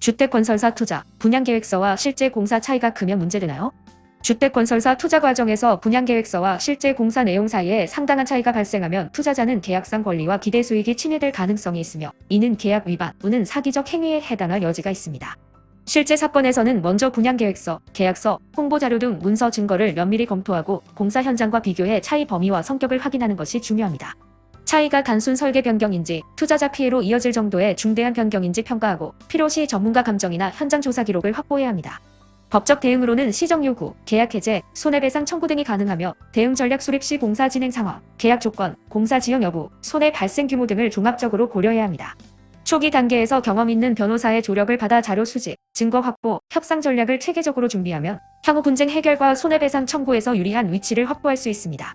주택건설사 투자, 분양계획서와 실제 공사 차이가 크면 문제되나요? 주택건설사 투자 과정에서 분양계획서와 실제 공사 내용 사이에 상당한 차이가 발생하면 투자자는 계약상 권리와 기대 수익이 침해될 가능성이 있으며 이는 계약 위반 또는 사기적 행위에 해당할 여지가 있습니다. 실제 사건에서는 먼저 분양계획서, 계약서, 홍보자료 등 문서 증거를 면밀히 검토하고 공사 현장과 비교해 차이 범위와 성격을 확인하는 것이 중요합니다. 차이가 단순 설계 변경인지 투자자 피해로 이어질 정도의 중대한 변경인지 평가하고 필요시 전문가 감정이나 현장 조사 기록을 확보해야 합니다. 법적 대응으로는 시정 요구, 계약 해제, 손해배상 청구 등이 가능하며 대응 전략 수립 시 공사 진행 상황, 계약 조건, 공사 지연 여부, 손해 발생 규모 등을 종합적으로 고려해야 합니다. 초기 단계에서 경험 있는 변호사의 조력을 받아 자료 수집, 증거 확보, 협상 전략을 체계적으로 준비하면 향후 분쟁 해결과 손해배상 청구에서 유리한 위치를 확보할 수 있습니다.